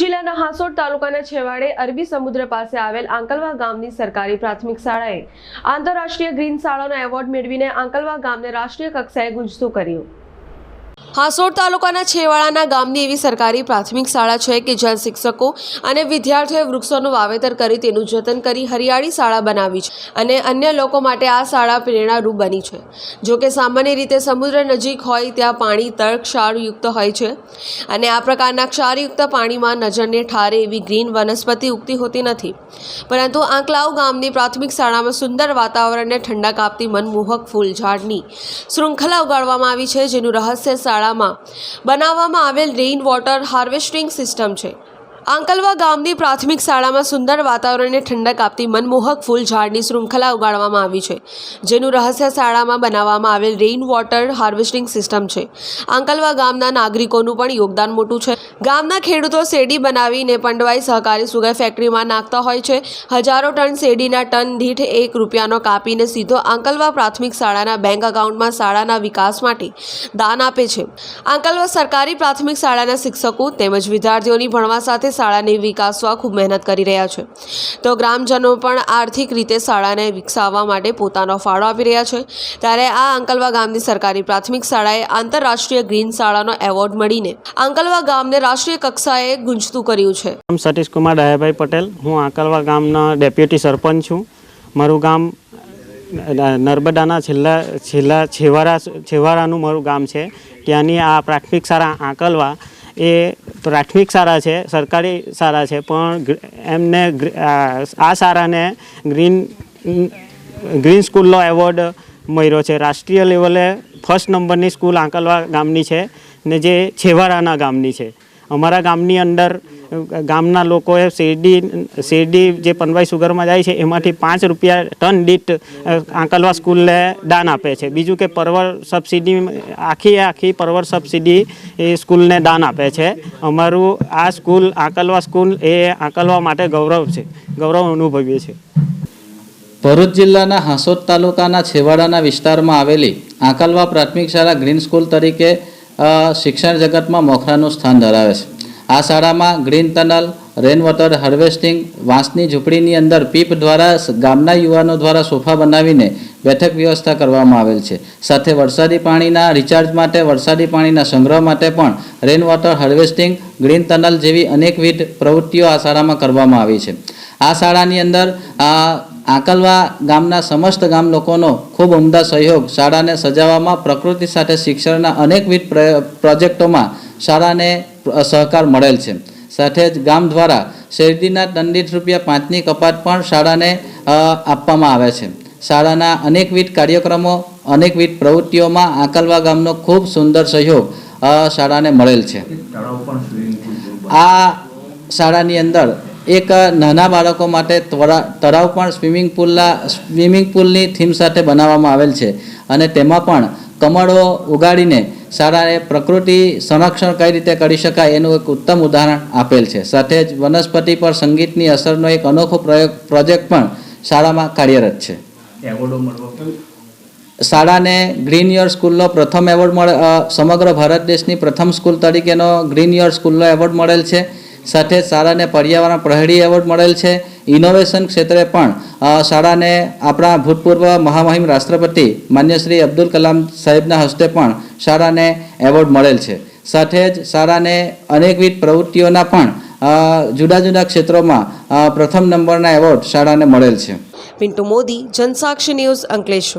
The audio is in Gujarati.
જિલ્લાના હાંસોડ તાલુકાના છેવાડે અરબી સમુદ્ર પાસે આવેલ આંકલવા ગામની સરકારી પ્રાથમિક શાળાએ આંતરરાષ્ટ્રીય ગ્રીન શાળાનો એવોર્ડ મેળવીને આંકલવા ગામને રાષ્ટ્રીય કક્ષાએ ગુંજતું કર્યું. હાંસોડ તાલુકાના છેવાડાના ગામની એવી સરકારી પ્રાથમિક શાળા છે કે જ્યાં શિક્ષકો અને વિદ્યાર્થીઓએ વૃક્ષોનું વાવેતર કરી તેનું જતન કરી હરિયાળી શાળા બનાવી છે અને અન્ય લોકો માટે આ શાળા પ્રેરણારૂપ બની છે. જો કે સામાન્ય રીતે સમુદ્ર નજીક હોય ત્યાં પાણી તળ ક્ષારયુક્ત હોય છે અને આ પ્રકારના ક્ષારયુક્ત પાણીમાં નજરને ઠારે એવી ગ્રીન વનસ્પતિ ઉગતી હોતી નથી. પરંતુ આંકલાવ ગામની પ્રાથમિક શાળામાં સુંદર વાતાવરણને ઠંડક આપતી મનમોહક ફૂલ ઝાડની શૃંખલા ઉગાડવામાં આવી છે જેનું રહસ્ય શાળામાં બનાવવામાં આવેલ રેઇન વોટર હાર્વેસ્ટિંગ સિસ્ટમ છે. આંકલવા ગામની પ્રાથમિક શાળામાં સુંદર વાતાવરણને ઠંડક આપતી મનમોહક ફૂલ ઝાડની શૃંખલા ઉગાડવામાં આવી છે, જેનું રહસ્ય શાળામાં બનાવવામાં આવેલ રેઇન વોટર હાર્વેસ્ટિંગ સિસ્ટમ છે. આંકલવા ગામના નાગરિકોનું પણ યોગદાન મોટું છે. ગામના ખેડૂતો શેરડી બનાવીને પંડવાઈ સહકારી સુગર ફેક્ટરીમાં નાખતા હોય છે. હજારો ટન શેરડીના ટન દીઠ એક રૂપિયાનો કાપીને સીધો આંકલવા પ્રાથમિક શાળાના બેંક એકાઉન્ટમાં શાળાના વિકાસ માટે દાન આપે છે. આંકલવા સરકારી પ્રાથમિક શાળાના શિક્ષકો તેમજ વિદ્યાર્થીઓની ભણવા સાથે શાળાને વિકાસવા ખૂબ મહેનત કરી રહ્યા છે. તો ગ્રામજનો પણ આર્થિક રીતે શાળાને વિકસાવવા માટે પોતાનો ફાળો આપી રહ્યા છે. ત્યારે આ અંકલવા ગામની સરકારી પ્રાથમિક શાળાએ આંતરરાષ્ટ્રીય ગ્રીન શાળાનો એવોર્ડ મળીને અંકલવા ગામને રાષ્ટ્રીય કક્ષાએ ગુંજતું કર્યું છે. સતીશ કુમાર દયાભાઈ પટેલ. હું આંકલવા ગામના ડેપ્યુટી સરપંચ છું. મારું ગામ નર્મદાના છેલ્લા છેલ્લા છેવાડા છેવાડાનું મારું ગામ છે. ત્યાંની આ પ્રાથમિક શાળા આંકલવા એ પ્રાથમિક શાળા છે, સરકારી શાળા છે, પણ એમને આ શાળાને ગ્રીન ગ્રીન સ્કૂલનો એવોર્ડ મળ્યો છે. રાષ્ટ્રીય લેવલે ફર્સ્ટ નંબરની સ્કૂલ આંકલવા ગામની છે ને જે છેવાડાના ગામની છે. અમારા ગામની અંદર, ગામના લોકોએ શેરડી શેરડી જે પનવાઈ સુગરમાં જાય છે, એમાંથી પાંચ રૂપિયા ટન દીઠ આંકલવા સ્કૂલને દાન આપે છે. બીજું કે પરવર સબસિડી, આખી આખી પરવર સબસિડી એ સ્કૂલને દાન આપે છે. અમારું આ સ્કૂલ, આંકલવા સ્કૂલ એ આંકલવા માટે ગૌરવ છે. ગૌરવ અનુભવીએ છીએ. ભરૂચ જિલ્લાના હાંસોદ તાલુકાના છેવાડાના વિસ્તારમાં આવેલી આંકલવા પ્રાથમિક શાળા ગ્રીન સ્કૂલ તરીકે શિક્ષણ જગતમાં મોખરાનું સ્થાન ધરાવે છે. આ શાળામાં green tunnel rain water harvesting, વાંસની ઝૂંપડીની અંદર પીપ દ્વારા ગામના યુવાનો દ્વારા સોફા બનાવીને બેઠક વ્યવસ્થા કરવામાં આવેલ છે. સાથે વરસાદી પાણીના રિચાર્જ માટે, વરસાદી પાણીના સંગ્રહ માટે પણ rain water harvesting, green tunnel જેવી અનેકવિધ પ્રવૃત્તિઓ આ શાળામાં કરવામાં આવી છે. આ શાળાની અંદર આ આંકલવા ગામના સમસ્ત ગામ લોકોનો ખૂબ ઉમદા સહયોગ શાળાને સજાવવામાં પ્રકૃતિ સાથે શિક્ષણના અનેકવિધ પ્ર- પ્રોજેક્ટોમાં શાળાને સહકાર મળેલ છે. સાથે જ ગામ દ્વારા શેરડીના દંડિત રૂપિયા પાંચની કપાત પણ શાળાને આપવામાં આવે છે. શાળાના અનેકવિધ કાર્યક્રમો અનેકવિધ પ્રવૃત્તિઓમાં આંકલવા ગામનો ખૂબ સુંદર સહયોગ શાળાને મળેલ છે. આ શાળાની અંદર એક નાના બાળકો માટે તળાવ પણ સ્વિમિંગ પુલના સ્વિમિંગ પુલની થીમ સાથે બનાવવામાં આવેલ છે. અને તેમાં પણ કમળો ઉગાડીને શાળાએ પ્રકૃતિ સંરક્ષણ કઈ રીતે કરી શકાય એનું એક ઉત્તમ ઉદાહરણ આપેલ છે. સાથે જ વનસ્પતિ પર સંગીતની અસરનો એક અનોખો પ્રયોગ પ્રોજેક્ટ પણ શાળામાં કાર્યરત છે. શાળાને ગ્રીન યર સ્કૂલનો પ્રથમ એવોર્ડ મળે સમગ્ર ભારત દેશની પ્રથમ સ્કૂલ તરીકેનો ગ્રીન યર સ્કૂલનો એવોર્ડ મળેલ છે. સાથે શાળાને પર્યાવરણ પ્રહરી એવોર્ડ મળેલ છે. ઇનોવેશન ક્ષેત્રે પણ શાળાને આપણા ભૂતપૂર્વ મહામહિમ રાષ્ટ્રપતિ માન્ય શ્રી અબ્દુલ કલામ સાહેબના હસ્તે પણ શાળાને એવોર્ડ મળેલ છે. સાથે જ શાળાને અનેકવિધ પ્રવૃત્તિઓના પણ જુદા જુદા ક્ષેત્રોમાં પ્રથમ નંબરના એવોર્ડ શાળાને મળેલ છે. પિન્ટુ મોદી, જનસાક્ષી ન્યૂઝ અંકલેશ્વર.